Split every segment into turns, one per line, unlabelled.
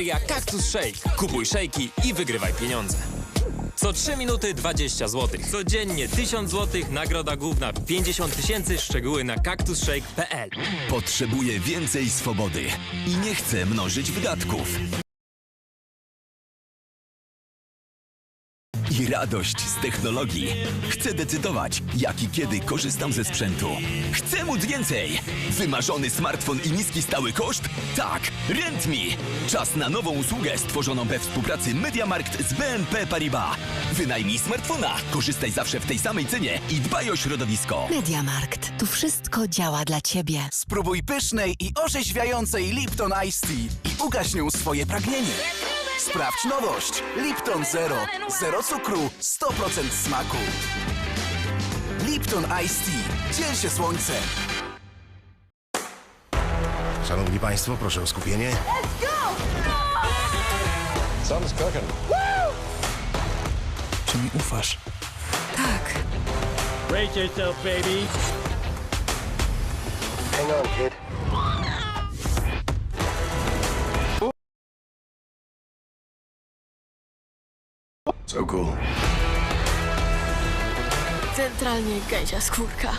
Loteria Cactus Shake. Kupuj szejki i wygrywaj pieniądze. Co 3 minuty 20 zł. Codziennie 1000 zł, nagroda główna 50 tysięcy, szczegóły na cactusshake.pl.
Potrzebuję więcej swobody i nie chcę mnożyć wydatków. I radość z technologii. Chcę decydować, jak i kiedy korzystam ze sprzętu. Chcę móc więcej! Wymarzony smartfon i niski stały koszt? Tak, RentMe! Czas na nową usługę stworzoną we współpracy MediaMarkt z BNP Paribas. Wynajmij smartfona, korzystaj zawsze w tej samej cenie i dbaj o środowisko.
Mediamarkt. Tu wszystko działa dla ciebie.
Spróbuj pysznej i orzeźwiającej Lipton Ice Tea i ugaś nią swoje pragnienie. Sprawdź nowość. Lipton Zero. Zero cukru, 100% smaku. Lipton Ice Tea. Dziel się słońcem.
Szanowni Państwo, proszę o skupienie.
Czy mi ufasz?
Tak.
Brace yourself, baby.
Hang on, kid. So cool.
Centralnie gęsia skórka.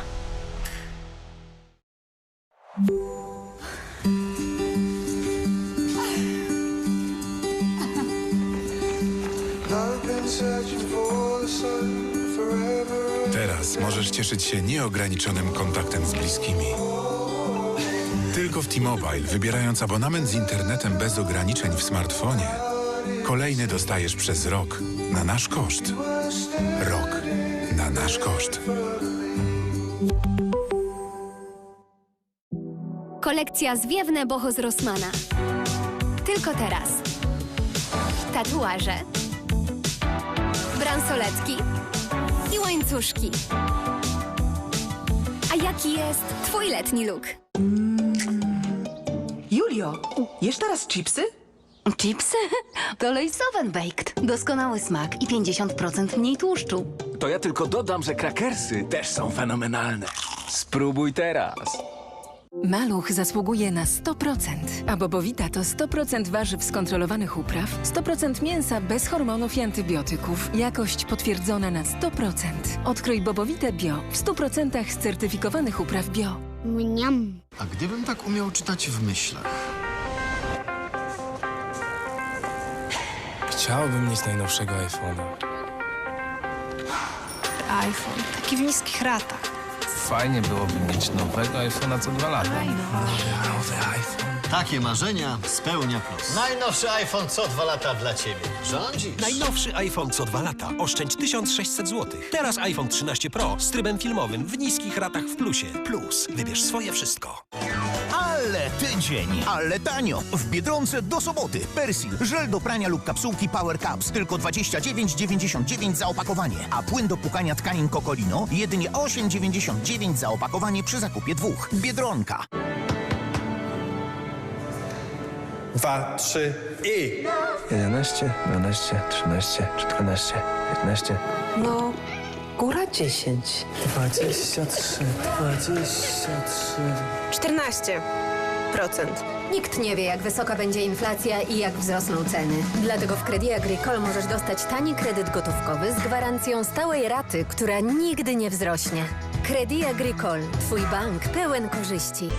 Teraz możesz cieszyć się nieograniczonym kontaktem z bliskimi. Tylko w T-Mobile, wybierając abonament z internetem bez ograniczeń w smartfonie, kolejny dostajesz przez rok na nasz koszt. Rok na nasz koszt.
Kolekcja zwiewne boho z Rossmana. Tylko teraz. Tatuaże, bransoletki i łańcuszki. A jaki jest twój letni look?
Julio, jesz teraz chipsy?
Chipsy? To Laysoven Baked. Doskonały smak i 50% mniej tłuszczu.
To ja tylko dodam, że krakersy też są fenomenalne. Spróbuj teraz.
Maluch zasługuje na 100%, a Bobowita to 100% warzyw skontrolowanych upraw, 100% mięsa bez hormonów i antybiotyków, jakość potwierdzona na 100%. Odkryj Bobowitę Bio w 100% certyfikowanych upraw bio.
Mniam.
A gdybym tak umiał czytać w myślach?
Chciałbym mieć najnowszego iPhone'a.
iPhone. Taki w niskich ratach.
Fajnie byłoby mieć nowego iPhone'a co dwa lata. Nowy iPhone.
Takie marzenia spełnia plus.
Najnowszy iPhone co dwa lata dla ciebie. Rządzisz?
Najnowszy iPhone co dwa lata. Oszczędź 1600 zł. Teraz iPhone 13 Pro z trybem filmowym w niskich ratach w plusie. Plus. Wybierz swoje wszystko.
Ale tydzień, ale tanio. W Biedronce do soboty. Persil, żel do prania lub kapsułki Power Cups. Tylko 29,99 za opakowanie. A płyn do płukania tkanin Kokolino jedynie 8,99 za opakowanie przy zakupie dwóch. Biedronka.
Dwa, trzy i...
11, 12, 13, 14, 15,
No, góra 10.
23, 23.
14%.
Nikt nie wie, jak wysoka będzie inflacja i jak wzrosną ceny. Dlatego w Credit Agricole możesz dostać tani kredyt gotówkowy z gwarancją stałej raty, która nigdy nie wzrośnie. Credit Agricole. Twój bank pełen korzyści.